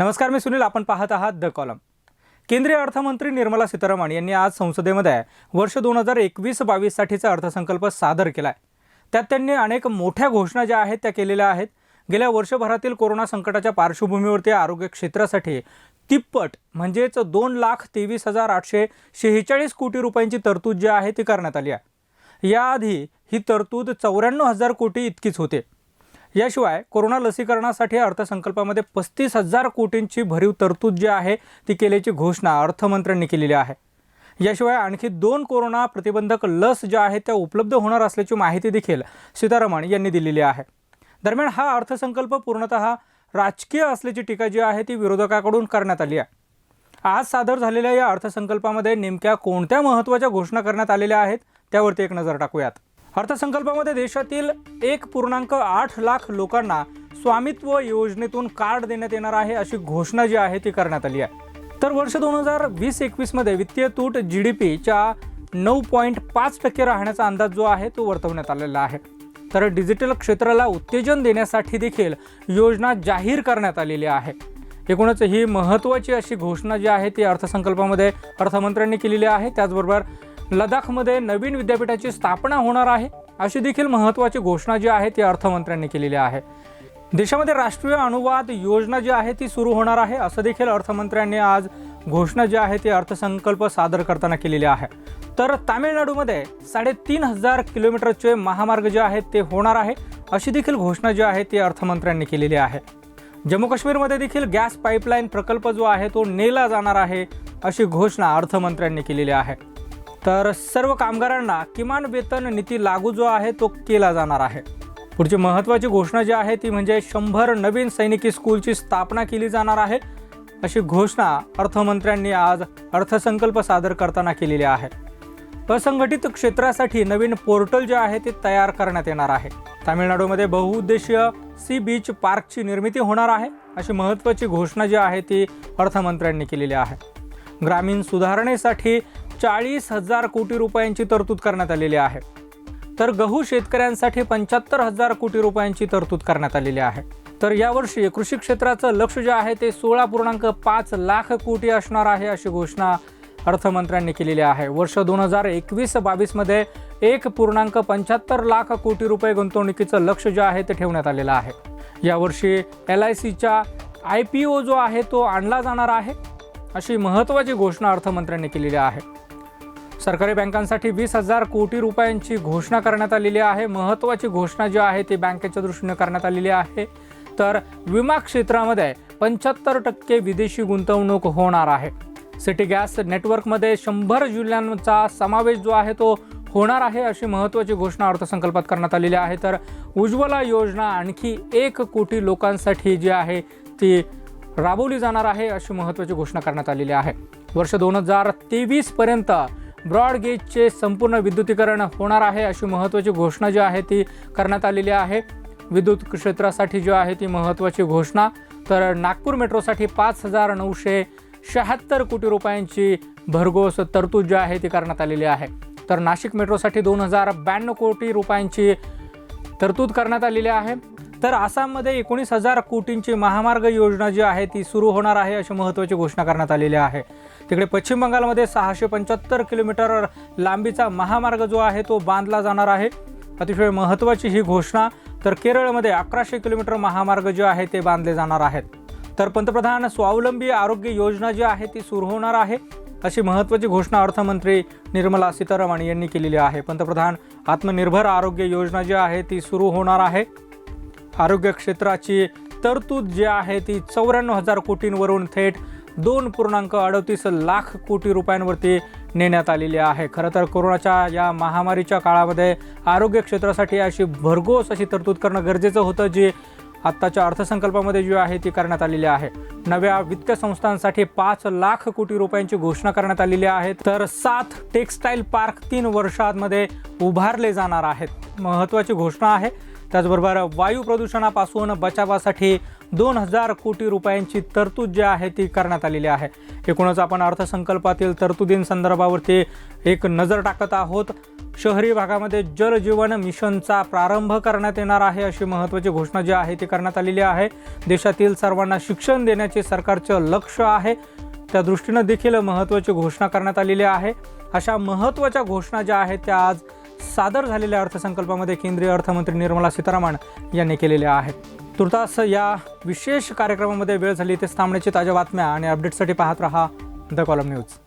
नमस्कार मी सुनील. आपण पाहत आहात द कॉलम केंद्रीय अर्थमंत्री निर्मला सीतारामन यांनी आज संसदेमध्ये वर्ष दोन हजार एकवीस बावीससाठीचा अर्थसंकल्प सादर केला आहे त्यात त्यांनी अनेक मोठ्या घोषणा ज्या आहेत त्या केलेल्या आहेत. गेल्या वर्षभरातील कोरोना संकटाच्या पार्श्वभूमीवरती आरोग्य क्षेत्रासाठी तिप्पट म्हणजेच दोन लाख तेवीस हजार आठशे शेहेचाळीस कोटी रुपयांची तरतूद जी आहे ती करण्यात आली आहे. याआधी ही तरतूद चौऱ्याण्णव हजार कोटी इतकीच होते. याशिवाय कोरोना लसीकरणासाठी अर्थसंकल्पामध्ये पस्तीस हजार कोटींची भरीव तरतूद जी आहे ती केल्याची घोषणा अर्थमंत्र्यांनी केलेली आहे. याशिवाय आणखी दोन कोरोना प्रतिबंधक लस ज्या आहेत त्या उपलब्ध होणार असल्याची माहिती देखील सीतारामन यांनी दिलेली आहे. दरम्यान हा अर्थसंकल्प पूर्णतः राजकीय असल्याची टीका जी आहे ती विरोधकाकडून करण्यात आली आहे. आज सादर झालेल्या या अर्थसंकल्पामध्ये नेमक्या कोणत्या महत्त्वाच्या घोषणा करण्यात आलेल्या आहेत त्यावरती एक नजर टाकूयात. अर्थसंकल्पामध्ये देशातील एक पूर्णांक आठ लाख लोकांना स्वामित्व योजनेतून कार्ड देण्यात येणार आहे अशी घोषणा जी आहे ती करण्यात आली आहे. तर वर्ष दोन हजार वीस एकवीसमध्ये वित्तीय तूट जी डी पीच्या नऊ पॉईंट पाच टक्के राहण्याचा अंदाज जो आहे तो वर्तवण्यात आलेला आहे. तर डिजिटल क्षेत्राला उत्तेजन देण्यासाठी देखील योजना जाहीर करण्यात आलेली आहे. एकूणच ही महत्त्वाची अशी घोषणा जी आहे ती अर्थसंकल्पामध्ये अर्थमंत्र्यांनी केलेली आहे. त्याचबरोबर लडाखमध्ये नवीन विद्यापीठाची स्थापना होणार आहे अशी देखील महत्त्वाची घोषणा जी आहे ती अर्थमंत्र्यांनी केलेली आहे. देशामध्ये राष्ट्रीय अनुवाद योजना जी आहे ती सुरू होणार आहे असं देखील अर्थमंत्र्यांनी आज घोषणा जी आहे ती अर्थसंकल्प सादर करताना केलेली आहे. तर तामिळनाडूमध्ये साडेतीन हजार किलोमीटरचे महामार्ग जे आहेत ते होणार आहे अशी देखील घोषणा जी आहे ती अर्थमंत्र्यांनी केलेली आहे. जम्मू काश्मीरमध्ये देखील गॅस पाईपलाईन प्रकल्प जो आहे तो नेला जाणार आहे अशी घोषणा अर्थमंत्र्यांनी केलेली आहे. तर सर्व कामगारांना किमान वेतन नीती लागू जो आहे तो केला जाणार आहे. पुढची महत्त्वाची घोषणा जी आहे ती म्हणजे शंभर नवीन सैनिकी स्कूलची स्थापना केली जाणार आहे. अशी घोषणा अर्थमंत्र्यांनी आज अर्थसंकल्प सादर करताना केलेली आहे. असंघटित क्षेत्रासाठी नवीन पोर्टल जे आहे ते तयार करण्यात येणार आहे. तामिळनाडूमध्ये बहुउद्देशीय सी बीच पार्कची निर्मिती होणार आहे. अशी महत्त्वाची घोषणा जी आहे ती अर्थमंत्र्यांनी केलेली आहे. ग्रामीण सुधारणेसाठी चाळीस हजार कोटी रुपयांची तरतूद करण्यात आलेली आहे. तर गहू शेतकऱ्यांसाठी पंच्याहत्तर हजार कोटी रुपयांची तरतूद करण्यात आलेली आहे. तर यावर्षी कृषी क्षेत्राचं लक्ष जे आहे ते सोळा पूर्णांक पाच लाख कोटी असणार आहे अशी घोषणा अर्थमंत्र्यांनी केलेली आहे. वर्ष दोन हजार एकवीस बावीसमध्ये एक पूर्णांक पंच्याहत्तर लाख कोटी रुपये गुंतवणुकीचं लक्ष जे आहे ते ठेवण्यात आलेलं आहे. यावर्षी एल आय सीच्या आय पी ओ जो आहे तो आणला जाणार आहे अशी महत्त्वाची घोषणा अर्थमंत्र्यांनी केलेली आहे. सरकारी बँकांसाठी वीस हजार कोटी रुपयांची घोषणा करण्यात आलेली आहे. महत्त्वाची घोषणा जी आहे ती बँकेच्या दृष्टीने करण्यात आलेली आहे. तर विमा क्षेत्रामध्ये पंच्याहत्तर टक्के विदेशी गुंतवणूक होणार आहे. सिटी गॅस नेटवर्कमध्ये शंभर जिल्ह्यांचा समावेश जो आहे तो होणार आहे अशी महत्त्वाची घोषणा अर्थसंकल्पात करण्यात आलेली आहे. तर उज्ज्वला योजना आणखी एक कोटी लोकांसाठी जी आहे ती राबवली जाणार आहे अशी महत्त्वाची घोषणा करण्यात आलेली आहे. वर्ष दोन हजार तेवीसपर्यंत ब्रॉडगेजचे संपूर्ण विद्युतीकरण होणार आहे अशी महत्त्वाची घोषणा जी आहे ती करण्यात आलेली आहे. विद्युत क्षेत्रासाठी जी आहे ती महत्त्वाची घोषणा. तर नागपूर मेट्रोसाठी पाच हजार नऊशे शहात्तर कोटी रुपयांची भरघोस तरतूद जी आहे ती करण्यात आलेली आहे. तर नाशिक मेट्रोसाठी दोन हजार ब्याण्णव कोटी रुपयांची तरतूद करण्यात आलेली आहे. तर आसाममध्ये एकोणीस हजार कोटींची महामार्ग योजना जी आहे ती सुरू होणार आहे अशी महत्त्वाची घोषणा करण्यात आलेली आहे. तिकडे पश्चिम बंगालमध्ये सहाशे पंच्याहत्तर किलोमीटर लांबीचा महामार्ग जो आहे तो बांधला जाणार आहे. अतिशय महत्त्वाची ही घोषणा. तर केरळमध्ये अकराशे किलोमीटर महामार्ग जे आहे ते बांधले जाणार आहेत. तर पंतप्रधान स्वावलंबी आरोग्य योजना जी आहे ती सुरू होणार आहे. अशी महत्त्वाची घोषणा अर्थमंत्री निर्मला सीतारामन यांनी केलेली आहे. पंतप्रधान आत्मनिर्भर आरोग्य योजना जी आहे ती सुरू होणार आहे. आरोग्य क्षेत्राची तरतूद जी आहे ती चौऱ्याण्णव हजार कोटींवरून थेट दोन पूर्णांक अडतीस लाख कोटी रुपयांवरती नेण्यात आलेली आहे. खरं तर कोरोनाच्या या महामारीच्या काळामध्ये आरोग्य क्षेत्रासाठी अशी भरघोस अशी तरतूद करणं गरजेचं होतं जी आत्ताच्या अर्थसंकल्पामध्ये जी आहे ती करण्यात आलेली आहे. नव्या वित्त संस्थांसाठी पाच लाख कोटी रुपयांची घोषणा करण्यात आलेली आहे. तर सात टेक्स्टाईल पार्क तीन वर्षांमध्ये उभारले जाणार आहेत. महत्त्वाची घोषणा आहे त्याचबरोबर वायू प्रदूषणापासून बचावासाठी दोन हजार कोटी रुपयांची तरतूद जी आहे ती करण्यात आलेली आहे. एकूणच आपण अर्थसंकल्पातील तरतुदींसंदर्भावरती एक नजर टाकत आहोत. शहरी भागामध्ये जलजीवन मिशनचा प्रारंभ करण्यात येणार आहे अशी महत्त्वाची घोषणा जी आहे ती करण्यात आलेली आहे. देशातील सर्वांना शिक्षण देण्याचे सरकारचं लक्ष आहे. त्या दृष्टीनं देखील महत्त्वाची घोषणा करण्यात आलेली आहे. अशा महत्त्वाच्या घोषणा ज्या आहेत त्या आज सादर झालेल्या अर्थसंकल्पामध्ये केंद्रीय अर्थमंत्री निर्मला सीतारामन यांनी केलेल्या आहेत तुर्तास या विशेष कार्यक्रमामध्ये वेळ झाली तेच थांबण्याची ताज्या बातम्या आणि अपडेटसाठी पाहत रहा द कॉलम न्यूज.